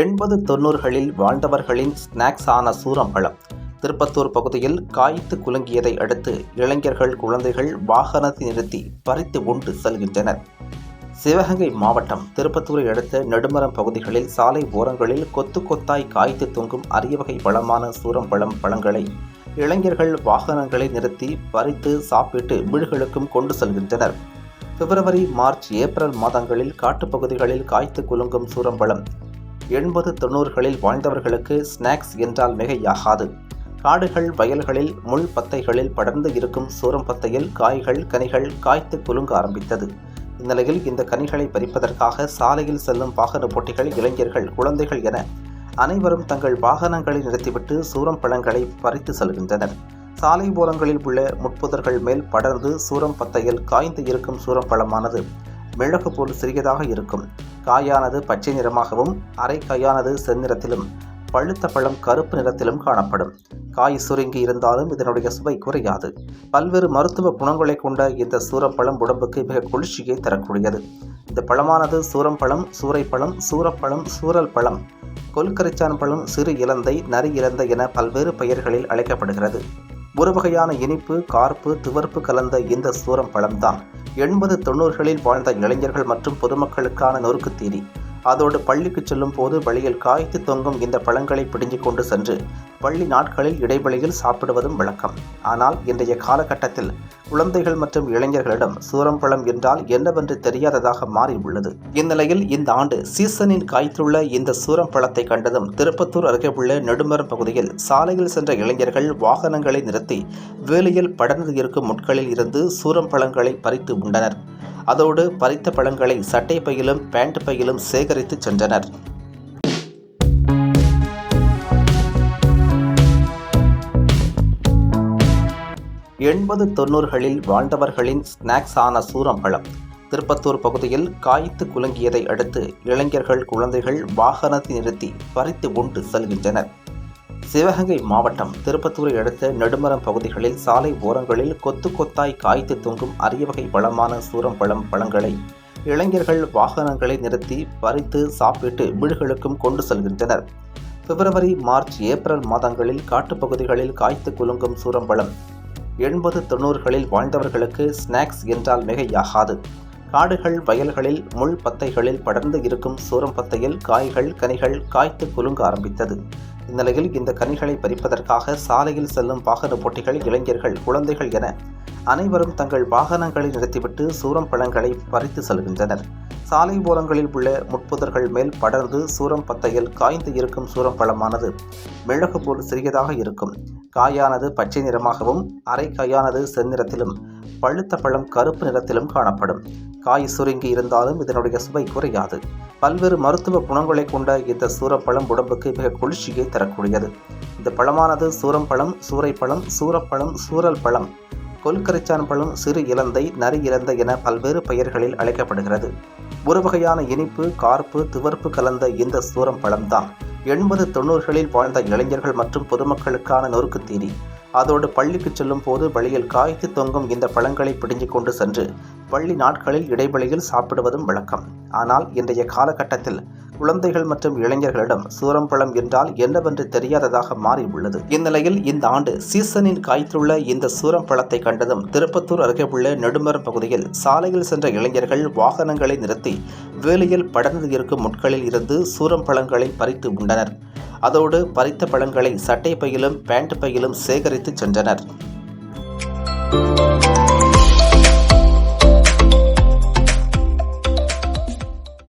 எண்பது தொண்ணூறுகளில் வாழ்ந்தவர்களின் ஸ்நாக்ஸ் ஆன சூரம்பழம். திருப்பத்தூர் பகுதியில் காய்த்து குலுங்கியதை அடுத்து இளைஞர்கள் குழந்தைகள் வாகனத்தை நிறுத்தி பறித்து உண்டு செல்கின்றனர். சிவகங்கை மாவட்டம் திருப்பத்தூரை அடுத்த நெடுமரம் பகுதிகளில் சாலை ஓரங்களில் கொத்து கொத்தாய் காய்த்து தொங்கும் அரிய வகை பழமான சூரம்பழம் பழங்களை இளைஞர்கள் வாகனங்களை நிறுத்தி பறித்து சாப்பிட்டு வீடுகளுக்கும் கொண்டு செல்கின்றனர். பிப்ரவரி மார்ச் ஏப்ரல் மாதங்களில் காட்டுப்பகுதிகளில் காய்த்து குலுங்கும் சூரம்பழம் எண்பது தொண்ணூறுகளில் வாழ்ந்தவர்களுக்கு ஸ்நாக்ஸ் என்றால் மிகையாகாது. காடுகள் வயல்களில் முள் பத்தைகளில் படர்ந்து இருக்கும் சூரம்பத்தையில் காய்கள் கனிகள் காய்த்து குலுங்க ஆரம்பித்தது. இந்நிலையில் இந்த கனிகளை பறிப்பதற்காக சாலையில் செல்லும் வாகன போட்டிகள் இளைஞர்கள் குழந்தைகள் என அனைவரும் தங்கள் வாகனங்களை நிறுத்திவிட்டு சூரம் பழங்களை பறித்து செல்கின்றனர். சாலை ஓரங்களில் உள்ள முட்புதர்கள் மேல் படர்ந்து சூரம் பத்தையில் காய்ந்து இருக்கும் சூரம் பழமானது மிளகு போல் சிறியதாக இருக்கும். காயானது பச்சை நிறமாகவும் அரை காயானது செந்நிறத்திலும் பழுத்த பழம் கருப்பு நிறத்திலும் காணப்படும். காய் சுருங்கி இருந்தாலும் இதனுடைய சுவை குறையாது. பல்வேறு மருத்துவ குணங்களை கொண்ட இந்த சூரப்பழம் உடம்புக்கு மிக குளிர்ச்சியை தரக்கூடியது. இந்த பழமானது சூரம்பழம் சூறைப்பழம் சூரப்பழம் சூரல் பழம் கொல்கரைச்சான் பழம் சிறு இலந்தை நரி இலந்தை என பல்வேறு பெயர்களில் அழைக்கப்படுகிறது. ஒரு வகையான இனிப்பு கார்ப்பு துவர்ப்பு கலந்த இந்த சூரம் பழம்தான் எண்பது தொண்ணூறுகளில் வாழ்ந்த இளைஞர்கள் மற்றும் பொதுமக்களுக்கான நொறுக்கு தீரி அதோடு பள்ளிக்கு செல்லும் போது வழியில் காய்த்து தொங்கும் இந்த பழங்களை பிடிஞ்சு கொண்டு சென்று பள்ளி நாட்களில் இடைவெளியில் சாப்பிடுவதும் வழக்கம் ஆனால் இன்றைய காலகட்டத்தில் குழந்தைகள் மற்றும் இளைஞர்களிடம் சூரம்பழம் என்றால் என்னவென்று தெரியாததாக மாறியுள்ளது இந்நிலையில் இந்த ஆண்டு சீசனில் காய்த்துள்ள இந்த சூரம்பழத்தை கண்டதும் திருப்பத்தூர் அருகே உள்ள நெடுமரம் பகுதியில் சாலையில் சென்ற இளைஞர்கள் வாகனங்களை நிறுத்தி வேலையில் படர்ந்து இருக்கும் முட்களில் இருந்து சூரம்பழங்களை பறித்து உண்டனர். அதோடு பறித்த பழங்களை சட்டை பையிலும் பேண்ட் பையிலும் சேகரித்து சென்றனர். எண்பது தொண்ணூறுகளில் வாழ்ந்தவர்களின் ஸ்நாக்ஸ் ஆன சூரம்பழம். திருப்பத்தூர் பகுதியில் காய்த்து குலுங்கியதை அடுத்து இளைஞர்கள் குழந்தைகள் வாகனத்தை நிறுத்தி பறித்து உண்டு செல்கின்றனர். சிவகங்கை மாவட்டம் திருப்பத்தூரை அடுத்த நெடுமரம் பகுதிகளில் சாலை ஓரங்களில் கொத்து கொத்தாய் காய்த்து தொங்கும் அரிய வகை பழமான சூரம்பழம் பழங்களை இளைஞர்கள் வாகனங்களை நிறுத்தி பறித்து சாப்பிட்டு வீடுகளுக்கும் கொண்டு செல்கின்றனர். பிப்ரவரி மார்ச் ஏப்ரல் மாதங்களில் காட்டுப்பகுதிகளில் காய்த்து குலுங்கும் சூரம்பழம் எண்பது தொண்ணூறுகளில் வாழ்ந்தவர்களுக்கு ஸ்நாக்ஸ் என்றால் மிகையாகாது. காடுகள் வயல்களில் முள் பத்தைகளில் படர்ந்து இருக்கும் சூரம்பத்தையில் காய்கள் கனிகள் காய்த்து குலுங்க ஆரம்பித்தது. இந்நிலையில் இந்த கனிகளை பறிப்பதற்காக சாலையில் செல்லும் வாகன போட்டிகள் இளைஞர்கள் குழந்தைகள் என அனைவரும் தங்கள் வாகனங்களை நிறுத்திவிட்டு சூரம் பழங்களை பறித்து செல்கின்றனர். சாலை ஓரங்களில் உள்ள முட்புதர்கள் மேல் படர்ந்து சூரம் பத்தையில் காய்ந்து இருக்கும் சூரம் பழமானது மிளகு போல் சிறியதாக இருக்கும். காயானது பச்சை நிறமாகவும் அரை காயானது செந்நிறத்திலும் பழுத்த பழம் கருப்பு நிறத்திலும் காணப்படும். காய் சுருங்கி இருந்தாலும் இதனுடைய சுவை குறையாது. பல்வேறு மருத்துவ குணங்களை கொண்ட இந்த சூரப்பழம் உடம்புக்கு மிக குளிர்ச்சியை தரக்கூடியது. இந்த பழமானது சூரம்பழம் சூறைப்பழம் சூரப்பழம் சூரல் பழம் கொல்கரைச்சான் பழம் சிறு இலந்தை நரி இலந்தை என பல்வேறு பெயர்களில் அழைக்கப்படுகிறது. ஒரு வகையான இனிப்பு கார்ப்பு துவர்ப்பு கலந்த இந்த சூரம் பழம்தான் எண்பது தொண்ணூறுகளில் வாழ்ந்த இளைஞர்கள் மற்றும் பொதுமக்களுக்கான நொறுக்கு தீரி அதோடு பள்ளிக்கு செல்லும் போது வழியில் காய்த்து தொங்கும் இந்த பழங்களை பிடுங்கிக் கொண்டு சென்று பள்ளி நாட்களில் இடைவெளியில் சாப்பிடுவதும் வழக்கம். ஆனால் இன்றைய காலகட்டத்தில் குழந்தைகள் மற்றும் இளைஞர்களிடம் சூரம்பழம் என்றால் என்னவென்று தெரியாததாக மாறி உள்ளது. இந்நிலையில் இந்த ஆண்டு சீசனில் காய்த்துள்ள இந்த சூரம்பழத்தை கண்டதும் திருப்பத்தூர் அருகே உள்ள நெடுமரம் பகுதியில் சாலையில் சென்ற இளைஞர்கள் வாகனங்களை நிறுத்தி வேலையில் படர்ந்து இருக்கும் முட்களில் இருந்து சூரம்பழங்களை பறித்து உண்டனர். அதோடு பறித்த பழங்களை சட்டை பையிலும் பேண்ட் பையிலும் சேகரித்து சென்றனர்.